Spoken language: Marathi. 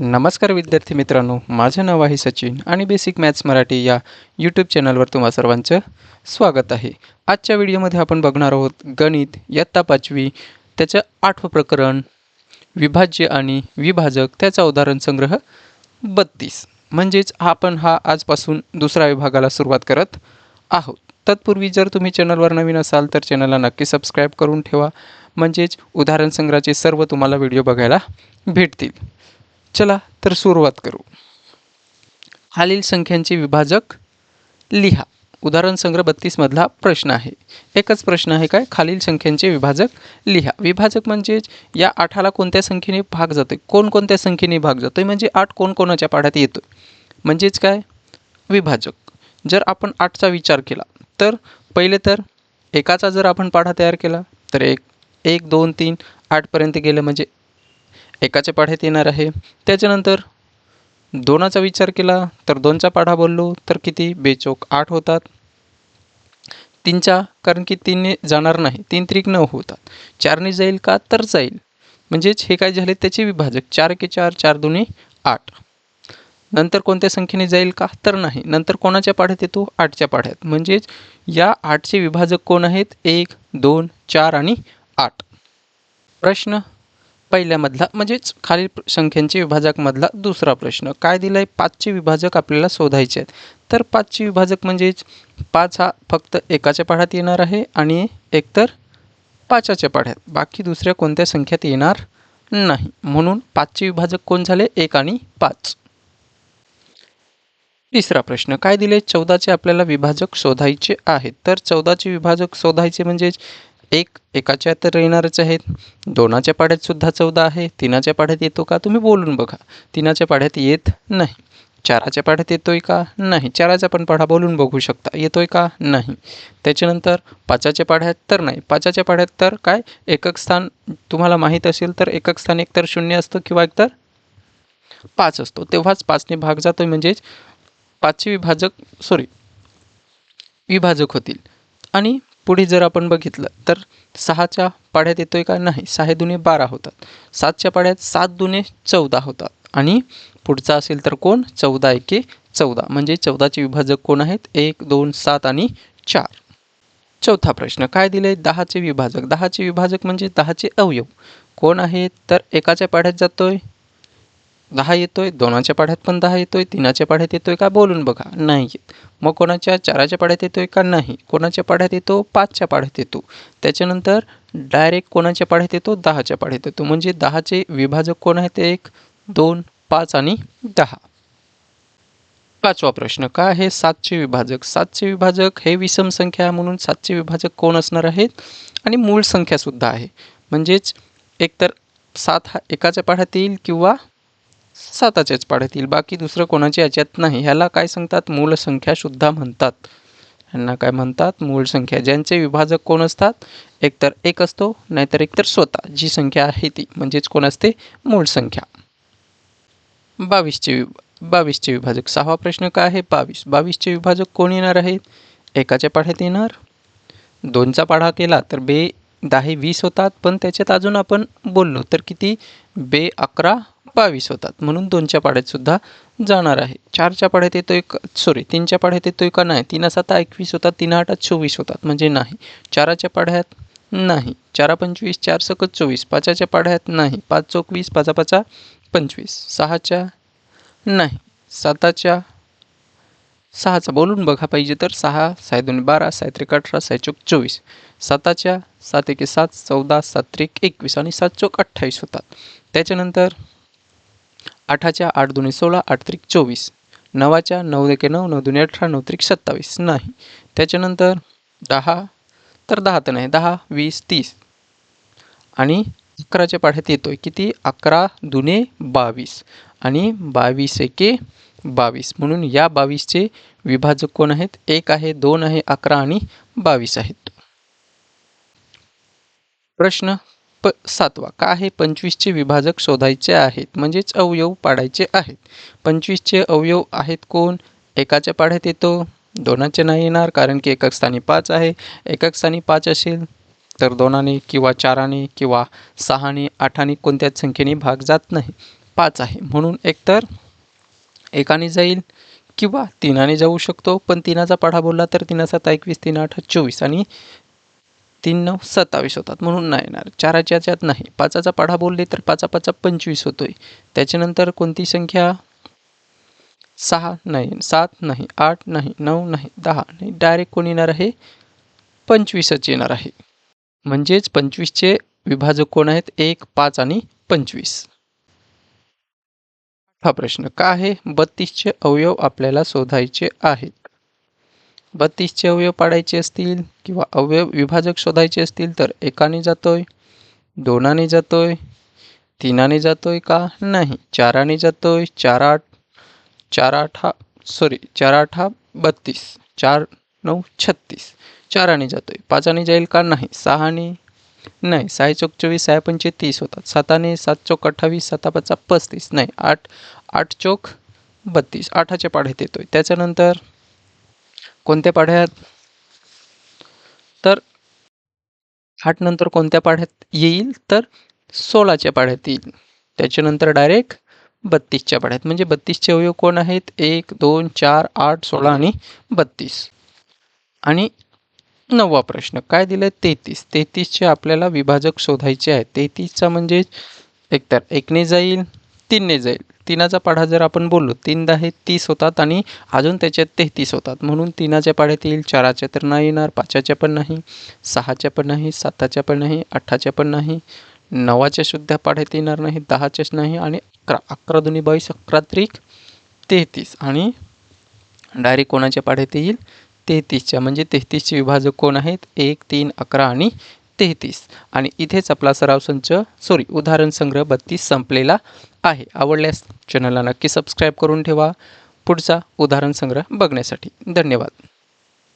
नमस्कार विद्यार्थी मित्रांनो माझं नाव आहे सचिन आणि बेसिक मॅथ्स मराठी या यूट्यूब चॅनलवर तुम्हा सर्वांचं स्वागत आहे. आजच्या व्हिडिओमध्ये आपण बघणार आहोत गणित इयत्ता पाचवी त्याचं आठवं प्रकरण विभाज्य आणि विभाजक त्याचा उदाहरण संग्रह बत्तीस. म्हणजेच आपण हा आजपासून दुसऱ्या विभागाला सुरुवात करत आहोत. तत्पूर्वी जर तुम्ही चॅनलवर नवीन असाल तर चॅनलला नक्की सबस्क्राईब करून ठेवा. म्हणजेच उदाहरण संग्रहाचे सर्व तुम्हाला व्हिडिओ बघायला भेटतील. चला तर सुरुवात करू. खालील संख्यांचे विभाजक लिहा. उदाहरण संग्रह बत्तीसमधला प्रश्न आहे. एकच प्रश्न आहे काय? खालील संख्यांचे विभाजक लिहा. विभाजक म्हणजेच या आठाला कोणत्या संख्येने भाग जातो आहे कोणकोणत्या संख्येने भाग जातो आहे म्हणजे आठ कोणकोणाच्या पाढ्यात येतो म्हणजेच काय? विभाजक. जर आपण आठचा विचार केला तर पहिले तर एकाचा जर आपण पाढा तयार केला तर एक एक दोन तीन आठपर्यंत गेलं म्हणजे एकाच्या पाढ्यात येणार आहे. त्याच्यानंतर दोनाचा विचार केला तर दोनचा पाढा बोललो तर किती? बेचोक आठ होतात. तीनचा कारण की तीनने जाणार नाही. तीन त्रिक नऊ होतात. चारने जाईल का? तर जाईल. म्हणजेच हे काय झाले? त्याचे विभाजक. चार के चार चार दोन्ही आठ. नंतर कोणत्या संख्येने जाईल का? तर नाही. नंतर कोणाच्या पाढ्यात येतो? आठच्या पाढ्यात. म्हणजेच या आठचे विभाजक कोण आहेत? एक दोन चार आणि आठ. प्रश्न पहिल्यामधला म्हणजेच खालील संख्यांचे विभाजकमधला दुसरा प्रश्न. काय दिलाय? आहे पाचचे विभाजक आपल्याला शोधायचे आहेत. तर पाचचे विभाजक म्हणजेच पाच हा फक्त एकाच्या पाढ्यात येणार आहे आणि एकतर पाचाच्या पाढ्यात बाकी दुसऱ्या कोणत्या संख्यात येणार नाही. म्हणून पाचचे विभाजक कोण झाले? एक आणि पाच. तिसरा प्रश्न. काय दिले चौदाचे आपल्याला विभाजक शोधायचे आहेत. तर चौदाचे विभाजक शोधायचे म्हणजेच एक एकाच्या तर येणारच आहेत. दोनाच्या पाढ्यात सुद्धा चौदा आहे. तिनाच्या पाढ्यात येतो का? तुम्ही बोलून बघा. तिनाच्या पाढ्यात येत नाही. चाराच्या पाढ्यात येतोय का? नाही. चाराचा पण पाढा बोलून बघू शकता. येतोय का? नाही. त्याच्यानंतर पाचाच्या पाढ्यात तर नाही. पाचाच्या पाढ्यात तर काय? एकक स्थान तुम्हाला माहीत असेल तर एकक स्थान एकतर शून्य असतो किंवा एकतर पाच असतो. तेव्हाच पाचने भाग जातो म्हणजेच पाचचे विभाजक सॉरी विभाजक होतील. आणि पुढे जर आपण बघितलं तर सहाच्या पाढ्यात येतोय का? नाही. सहा दुने बारा होतात. सातच्या पाढ्यात सात दुने चौदा होतात. आणि पुढचा असेल तर कोण? चौदा एके चौदा. म्हणजे चौदाचे विभाजक कोण आहेत? एक दोन सात आणि चार. चौथा प्रश्न. काय दिले दहाचे विभाजक. दहाचे विभाजक म्हणजे दहाचे अवयव. कोण आहेत तर एकाच्या पाढ्यात जातोय. दहा येतोय दोनाच्या पाढ्यात पण दहा येतोय तीनाच्या पाढ्यात येतोय का बोलून बघा. नाही येत. मग कोणाच्या चाराच्या पाढ्यात येतोय का नाही? कोणाच्या पाढ्यात येतो? पाचच्या पाढ्यात येतो. त्याच्यानंतर डायरेक्ट कोणाच्या पाढ्यात येतो? दहाच्या पाढ्यात येतो. म्हणजे दहाचे विभाजक कोण आहेत? एक दोन पाच आणि दहा. पाचवा प्रश्न काय आहे सातचे विभाजक? सातचे विभाजक हे विषम संख्या आहे म्हणून सातचे विभाजक कोण असणार आहेत? आणि मूळ संख्यासुद्धा आहे. म्हणजेच एकतर सात हा एकाच्या पाढ्यात येईल किंवा साताच्याच पाढ्यात येईल बाकी दुसरं कोणाच्या याच्यात नाही. ह्याला काय सांगतात? मूळ संख्या सुद्धा म्हणतात. यांना काय म्हणतात? मूळ संख्या ज्यांचे विभाजक कोण असतात? एकतर एक असतो नाहीतर एकतर स्वतः. जी संख्या आहे ती. म्हणजेच कोण असते? मूळ संख्या बावीसचे विभ बावीसचे विभाजक. सहावा प्रश्न काय आहे? बावीस. बावीसचे विभाजक कोण येणार आहेत? एकाच्या पाढ्यात येणार. दोनचा पाढा केला तर बे दहा वीस होतात. पण त्याच्यात अजून आपण बोललो तर किती? बे अकरा बावीस होतात. म्हणून दोनच्या पाढ्यातसुद्धा जाणार आहे. चारच्या पाढ्यात येतो एक सॉरी तीनच्या पाढ्यात येतो का नाही? तीन साता एकवीस होतात तीन आठ चोवीस होतात. म्हणजे नाही. चाराच्या पाढ्यात नाही. चारा पंचवीस चार सकत चोवीस. पाचाच्या पाढ्यात नाही. पाच चोवीस वीस पाचा पाचा पंचवीस. सहाच्या नाही. साताच्या सहाचा बोलून बघा पाहिजे तर सहा साय दोन बारा साय त्रिक अठरा साय चौक चोवीस. साताच्या सात एके सात चौदा सात त्रिक एकवीस आणि सात चौक अठ्ठावीस होतात. त्याच्यानंतर आठाच्या आठ दोन्ही सोळा आठ त्रिक चोवीस. नवाच्या नऊ एके नऊ नऊ दोन्ही अठरा नऊ त्रिक सत्तावीस. नाही. त्याच्यानंतर दहा तर दहा तर नाही दहा वीस तीस. आणि अकराच्या पाढ्यात येतोय किती? अकरा दुने बावीस आणि बावीस एके बावीस. म्हणून या बावीसचे विभाजक कोण आहेत? एक आहे दोन आहे अकरा आणि बावीस आहेत. प्रश्न प सातवा. का आहे पंचवीसचे विभाजक शोधायचे आहेत? म्हणजेच अवयव पाडायचे आहेत. पंचवीसचे अवयव आहेत कोण? एकाच्या पाढ्यात येतो दोनाचे नाही येणार कारण की एकक स्थानी पाच आहे. एकक स्थानी पाच असेल तर दोनाने किंवा चाराने किंवा सहाने आठाने कोणत्याच संख्येने भाग जात नाही. पाच आहे. म्हणून एकतर एकाने जाईल किंवा तिनाने जाऊ शकतो पण तिनाचा पाढा बोलला तर तिना सात एकवीस तीन आठ चोवीस आणि तीन नऊ सत्तावीस होतात म्हणून नाही येणार. चाराच्या याच्यात नाही. पाचाचा पाढा बोलले तर पाचा पाचा पंचवीस होतोय. त्याच्यानंतर कोणती संख्या? सहा नाही सात नाही आठ नाही नऊ नाही दहा नाही. डायरेक्ट कोण येणार आहे? पंचवीसच येणार आहे. म्हणजेच पंचवीसचे विभाजक कोण आहेत? एक पाच आणि पंचवीस. हा प्रश्न का आहे बत्तीसचे अवयव आपल्याला शोधायचे आहेत? बत्तीसचे अवयव पाडायचे असतील किंवा अवयव विभाजक शोधायचे असतील तर एकाने जातोय दोनाने जातोय तीनाने जातोय का? नाही. चाराने जातोय चार आठ चार आठ हा सॉरी चार आठ हा बत्तीस चार नऊ छत्तीस. चाराने जातोय. पाचाने जाईल का? नाही. सहाने नाही सहा चौक चोवीस सहा पंचे तीस होतात. साताने सात चौक अठ्ठावीस साता पाचा पस्तीस. नाही आठ आठ चौक बत्तीस. आठाच्या पाढ्यात येतोय. त्याच्यानंतर कोणत्या पाढ्यात? तर आठ नंतर कोणत्या पाढ्यात येईल? तर सोळाच्या पाढ्यात येईल. त्याच्यानंतर डायरेक्ट बत्तीसच्या पाढ्यात. म्हणजे बत्तीसचे अवयव कोण आहेत? एक दोन चार आठ सोळा आणि बत्तीस. आणि नववा प्रश्न. काय दिलं तेहतीस. तेहतीसचे आपल्याला विभाजक शोधायचे आहे तेहतीसचा म्हणजे एकतर एकने जाईल तीनने जाईल. तीनाचा पाढा जर आपण बोललो तीन दहा तीस होतात आणि अजून त्याच्यात तेहतीस होतात. म्हणून तीनाच्या पाढ्यात येईल चाराच्या तर नाही येणार पाचाच्या पण नाही सहाच्या पण नाही साताच्या पण नाही अठ्ठाच्या पण नाही नवाच्या सुद्धा पाढ्यात येणार नाही दहाच्याच नाही आणि अकरा. अकरा दोन्ही बावीस अकरा त्रिक तेहतीस. आणि डायरेक्ट कोणाच्या पाढ्यात येईल? तेहतीसच्या म्हणजे तेहतीसचे विभाजक कोण आहेत? एक तीन अकरा आणि तेहतीस. आणि इथेच आपला सराव संच सॉरी उदाहरण संग्रह बत्तीस संपलेला आहे. आवडल्यास चॅनलला नक्की सबस्क्राईब करून ठेवा. पुढचा उदाहरण संग्रह बघण्यासाठी धन्यवाद.